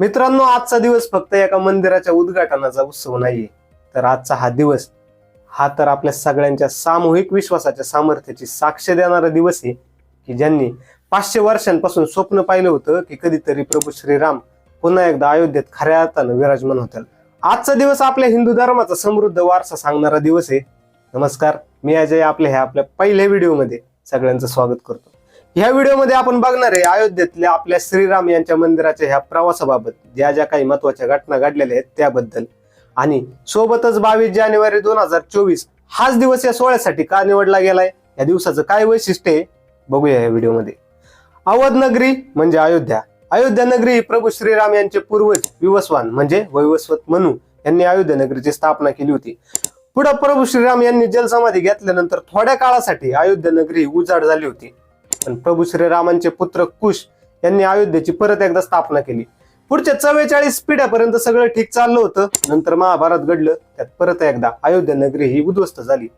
मित्रांनो आजचा दिवस फक्त एका मंदिराच्या उद्घाटनाचा उत्सव नाहीये. तर आजचा हा दिवस हा तर आपल्या सगळ्यांच्या सामूहिक विश्वासाच्या सामर्थ्याची साक्ष देणारा दिवस आहे की ज्यांनी पाचशे वर्षांपासून स्वप्न पाहिलं होतं की कधीतरी प्रभू श्रीराम पुन्हा एकदा अयोध्येत खऱ्या अर्थानं विराजमान होतील. आजचा दिवस आपल्या हिंदू धर्माचा समृद्ध वारसा सांगणारा दिवस आहे. नमस्कार मी अजय आपल्या ह्या आपल्या पहिल्या व्हिडिओमध्ये सगळ्यांचं स्वागत करतो. ह्या व्हिडिओमध्ये आपण बघणार आहे अयोध्येतल्या आपल्या श्रीराम यांच्या मंदिराच्या ह्या प्रवासाबाबत ज्या ज्या काही महत्त्वाच्या घटना घडलेल्या आहेत त्याबद्दल. आणि सोबतच बावीस जानेवारी दोन हजार चोवीस हाच दिवस या सोहळ्यासाठी का निवडला गेलाय? या दिवसाचं काय वैशिष्ट्य आहे? बघूया या व्हिडिओमध्ये. अवध नगरी म्हणजे अयोध्या. अयोध्या नगरी ही प्रभू श्रीराम यांचे पूर्वज विवस्वान म्हणजे वैवस्वत मनू यांनी अयोध्या नगरीची स्थापना केली होती. पुढे प्रभू श्रीराम यांनी जलसमाधी घेतल्यानंतर थोड्या काळासाठी अयोध्या नगरी उजाड झाली होती. पण प्रभू श्रीरामांचे पुत्र कुश यांनी अयोध्येची परत एकदा स्थापना केली. पुढच्या चव्वेचाळीस पिढ्यापर्यंत सगळं ठीक चाललं होतं. नंतर महाभारत घडलं. त्यात परत एकदा अयोध्या नगरी ही उद्ध्वस्त झाली.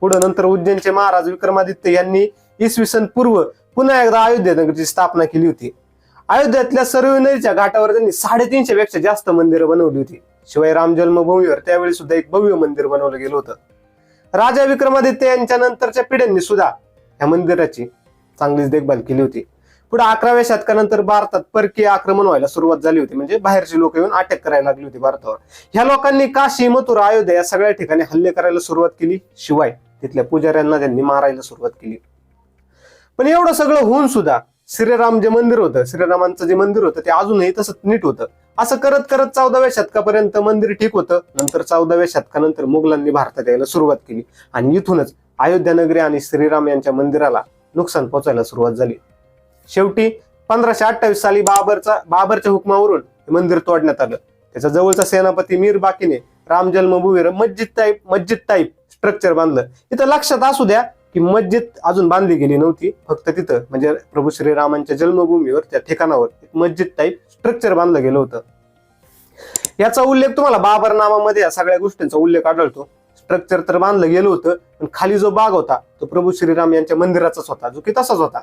पुढे नंतर उज्जैनचे महाराज विक्रमादित्य यांनी इसवी सन पूर्व पुन्हा एकदा अयोध्या नगरीची स्थापना केली होती. अयोध्यातल्या सरयू नदीच्या घाटावर त्यांनी साडेतीनशे पेक्षा जास्त मंदिरं बनवली होती. शिवाय राम जन्मभूमीवर त्यावेळी सुद्धा एक भव्य मंदिर बनवलं गेलं होतं. राजा विक्रमादित्य यांच्या नंतरच्या पिढ्यांनी सुद्धा या मंदिराची चांगलीच देखभाल केली होती. पुढे अकराव्या शतकानंतर भारतात परकीय आक्रमण व्हायला सुरुवात झाली होती. म्हणजे बाहेरची लोक येऊन अटक करायला लागली होती भारतावर. ह्या लोकांनी काशी मथुरा अयोध्या या सगळ्या ठिकाणी हल्ले करायला सुरुवात केली. शिवाय तिथल्या पुजाऱ्यांना त्यांनी मारायला सुरुवात केली. पण एवढं सगळं होऊन सुद्धा श्रीराम जे मंदिर होतं श्रीरामांचं जे मंदिर होतं ते अजूनही तसंच नीट होतं. असं करत करत चौदाव्या शतकापर्यंत मंदिर ठीक होतं. नंतर चौदाव्या शतकानंतर मुघलांनी भारतात यायला सुरुवात केली. आणि इथूनच अयोध्या नगरी आणि श्रीराम यांच्या मंदिराला नुकसान पोचायला सुरुवात झाली. शेवटी पंधराशे अठ्ठावीस साली बाबरचा बाबरच्या हुकमावरून हे मंदिर तोडण्यात आलं. त्याचा जवळचा सेनापती मीर बाकीने राम जन्मभूमीवर मस्जिद टाईप मस्जिद टाईप स्ट्रक्चर बांधलं. इथं लक्षात असू द्या की मस्जिद अजून बांधली गेली नव्हती. फक्त तिथं म्हणजे प्रभू श्रीरामांच्या जन्मभूमीवर त्या ठिकाणावर एक मस्जिद टाईप स्ट्रक्चर बांधलं गेलं होतं. याचा उल्लेख तुम्हाला बाबर नामामध्ये या सगळ्या गोष्टींचा उल्लेख आढळतो. स्ट्रक्चर तर बांधलं गेलं होतं पण खाली जो बाग होता तो प्रभू श्रीराम यांच्या मंदिराचाच होता जो की तसाच होता.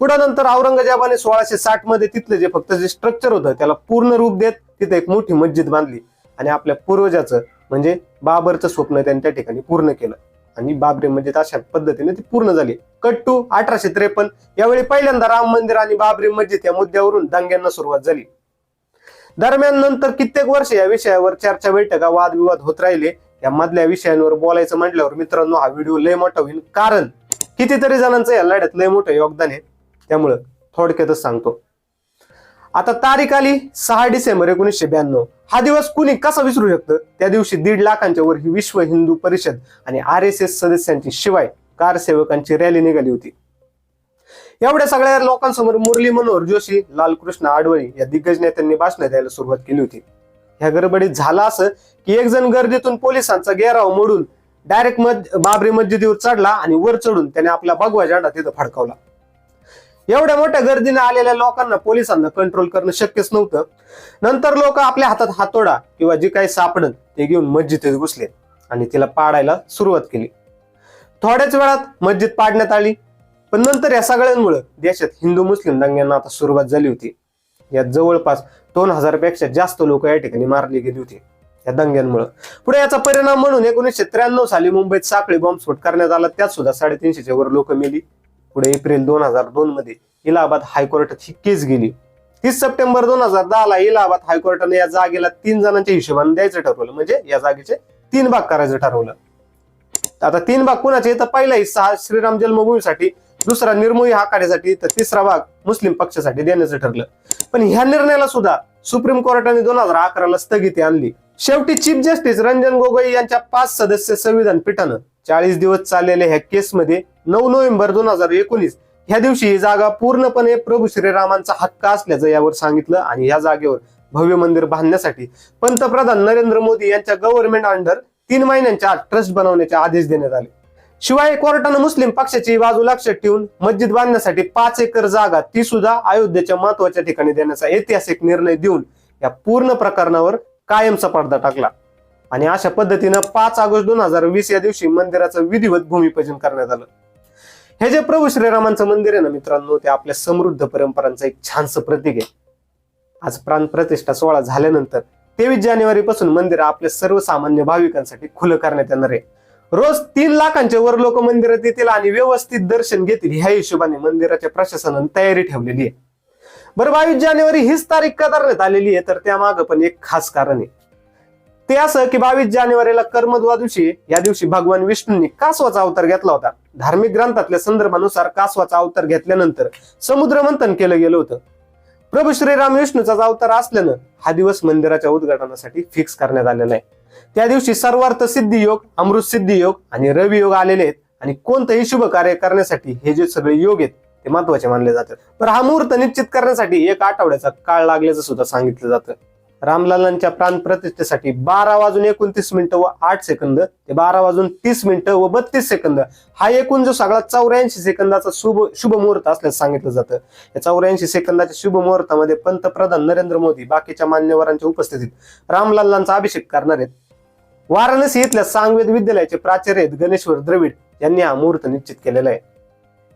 पुढे नंतर औरंगजेबाने सोळाशे साठमध्ये तिथलं जे फक्त जे स्ट्रक्चर होतं त्याला पूर्ण रूप देत तिथे एक मोठी मस्जिद बांधली. आणि आपल्या पूर्वजाचं म्हणजे बाबरचं स्वप्न त्यांनी त्या ठिकाणी पूर्ण केलं. आणि बाबरी मस्जिद अशा पद्धतीने ती पूर्ण झाली. कट टू अठराशे त्रेपन्न यावेळी पहिल्यांदा राम मंदिर आणि बाबरी मस्जिद या मुद्द्यावरून दंग्यांना सुरुवात झाली. दरम्यान नंतर कित्येक वर्ष या विषयावर चर्चा बैठका वादविवाद होत राहिले. या मधल्या विषयांवर बोलायचं म्हटल्यावर मित्रांनो हा व्हिडिओ लय मोठा होईल कारण कितीतरी जणांचं या लढ्यात लय मोठं योगदान आहे. त्यामुळं थोडक्यातच सांगतो. आता तारीख आली सहा डिसेंबर एकोणीसशे ब्याण्णव. हा दिवस कुणी कसा विसरू शकतं? त्या दिवशी दीड लाखांच्या वर ही विश्व हिंदू परिषद आणि आर एस एस सदस्यांची शिवाय कारसेवकांची रॅली निघाली होती. एवढ्या सगळ्या लोकांसमोर मुरली मनोहर जोशी लालकृष्ण आडवळी या दिग्गज नेत्यांनी भाषण द्यायला सुरुवात केली होती. ह्या गडबडीत झालं असं की एक जण गर्दीतून पोलिसांचा गेराव मोडून डायरेक्ट मज बाबरी मस्जिदीवर चढला आणि वर चढून त्याने आपला भगवा झेंडा तिथं फडकावला. एवढ्या मोठ्या गर्दीने आलेल्या लोकांना पोलिसांना कंट्रोल करणं शक्यच नव्हतं. नंतर लोक आपल्या हातात हातोडा किंवा जे काही सापडत ते घेऊन मस्जिदीत घुसले आणि तिला पाडायला सुरुवात केली. थोड्याच वेळात मस्जिद पाडण्यात आली. पण नंतर या सगळ्यांमुळे देशात हिंदू मुस्लिम दंग्यांना आता सुरुवात झाली होती. यात जवळपास दोन हजारपेक्षा जास्त लोक या ठिकाणी मारली गेली होती या दंग्यांमुळे. पुढे याचा परिणाम म्हणून एकोणीसशे त्र्याण्णव साली मुंबईत साखळी बॉम्बस्फोट करण्यात आला. त्यात सुद्धा साडेतीनशेच्या वर लोक मेली. पुढे एप्रिल दोन हजार दोन मध्ये इलाहाबाद हायकोर्टात ही केस गेली. तीस सप्टेंबर दोन हजार दहा ला इलाहाबाद हायकोर्टाने या जागेला तीन जणांच्या हिशोबाने द्यायचं ठरवलं. म्हणजे या जागेचे तीन भाग करायचं ठरवलं. आता तीन भाग कुणाचे? तर पहिला हिस्सा हा श्रीराम जन्मभूमीसाठी दुसरा निर्मोही हा काढण्यासाठी तर तिसरा भाग मुस्लिम पक्षासाठी देण्याचं ठरलं. पण ह्या निर्णयाला सुद्धा सुप्रीम कोर्टाने दोन हजार अकराला स्थगिती आणली. शेवटी चीफ जस्टिस रंजन गोगोई यांच्या पाच सदस्य संविधान पीठानं चाळीस दिवस चाललेल्या ह्या केसमध्ये नऊ नोव्हेंबर दोन हजार एकोणीस ह्या दिवशी ही जागा पूर्णपणे प्रभू श्रीरामांचा हक्क असल्याचं यावर सांगितलं आणि या जागेवर भव्य मंदिर बांधण्यासाठी पंतप्रधान नरेंद्र मोदी यांच्या गव्हर्नमेंट अंडर तीन महिन्यांच्या आत ट्रस्ट बनवण्याचे आदेश देण्यात आले. शिवाय कोर्टानं मुस्लिम पक्षाची बाजू लक्षात ठेवून मस्जिद बांधण्यासाठी पाच एकर जागा ती सुद्धा अयोध्येच्या महत्त्वाच्या ठिकाणी देण्याचा ऐतिहासिक निर्णय देऊन या पूर्ण प्रकरणावर कायमचा पडदा टाकला. आणि अशा पद्धतीनं पाच ऑगस्ट दोन हजार वीस या दिवशी मंदिराचं विधिवत भूमिपूजन करण्यात आलं. हे जे प्रभू श्रीरामांचं मंदिर आहे ना मित्रांनो ते आपल्या समृद्ध परंपरांचं एक छानसं प्रतीक आहे. आज प्राणप्रतिष्ठा सोहळा झाल्यानंतर तेवीस जानेवारी पासून मंदिर आपल्या सर्वसामान्य भाविकांसाठी खुलं करण्यात येणार आहे. रोज तीन लाखांच्या वर लोक मंदिरात येतील आणि व्यवस्थित दर्शन घेतील. ह्या हिशोबाने मंदिराच्या प्रशासनाने तयारी ठेवलेली आहे. बरं बावीस जानेवारी हीच तारीख का धरण्यात आलेली आहे तर त्यामागं पण एक खास कारण आहे. ते असं की बावीस जानेवारीला कर्मद्वा दिवशी या दिवशी भगवान विष्णूंनी कासवाचा अवतार घेतला होता. धार्मिक ग्रंथातल्या संदर्भानुसार कासवाचा अवतार घेतल्यानंतर समुद्र मंथन केलं गेलं होतं. प्रभू श्रीराम विष्णूचा अवतार असल्यानं हा दिवस मंदिराच्या उद्घाटनासाठी फिक्स करण्यात आलेला आहे. त्या दिवशी सर्वार्थ सिद्धी योग अमृत सिद्धी योग आणि रवी योग आलेले आहेत. आणि कोणतंही शुभ कार्य करण्यासाठी हे जे सगळे योग आहेत ते महत्त्वाचे मानले जातात. तर हा मुहूर्त निश्चित करण्यासाठी एक आठवड्याचा काळ लागल्याचं सुद्धा सांगितलं जातं. रामलालांच्या प्राण प्रतिष्ठेसाठी बारा वाजून एकोणतीस मिनिटं व आठ सेकंद ते बारा वाजून तीस मिनिटं व बत्तीस सेकंद हा एकूण जो सगळा चौऱ्याऐंशी सेकंदाचा शुभ शुभ मुहूर्त असल्याचं सांगितलं जातं. या चौऱ्याऐंशी सेकंदाच्या शुभ मुहूर्तामध्ये पंतप्रधान नरेंद्र मोदी बाकीच्या मान्यवरांच्या उपस्थितीत रामलालांचा अभिषेक करणार आहेत. वाराणसी इथल्या सांगवेद विद्यालयाचे प्राचार्य गणेश्वर द्रविड यांनी हा मुहूर्त निश्चित केलेला आहे.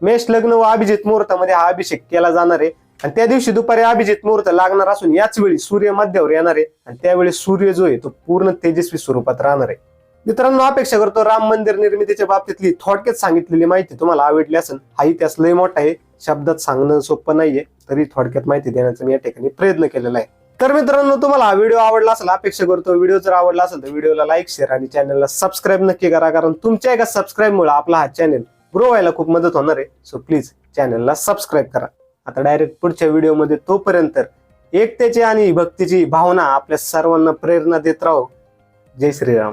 मेष लग्न व अभिजित मुहूर्तामध्ये हा अभिषेक केला जाणार आहे. आणि त्या दिवशी दुपारी अभिजित मुहूर्त लागणार असून याच वेळी सूर्य मध्यावर येणार आहे. आणि त्यावेळी सूर्य जो आहे तो पूर्ण तेजस्वी स्वरूपात राहणार आहे. मित्रांनो अपेक्षा करतो राम मंदिर निर्मितीच्या बाबतीतली थोडक्यात सांगितलेली माहिती तुम्हाला आवडली असेल. हा इतिहास लय मोठा आहे. शब्दात सांगणं सोपं नाहीये. तरी थोडक्यात माहिती देण्याचा मी या ठिकाणी प्रयत्न केलेला आहे. तर मित्रांनो तुम्हाला हा व्हिडिओ आवडला असेल अपेक्षा करतो व्हिडिओ जर आवडला असेल तर व्हिडिओला लाईक शेअर आणि चॅनलला सबस्क्राईब नक्की करा. कारण तुमच्या एका सबस्क्राईबमुळे आपला हा चॅनल ग्रो व्हायला खूप मदत होणार आहे. सो प्लीज चॅनलला सबस्क्राईब करा. आता डायरेक्ट पुढच्या व्हिडिओमध्ये तोपर्यंत एकतेची आणि भक्तीची भावना आपल्या सर्वांना प्रेरणा देत राहो. जय श्रीराम.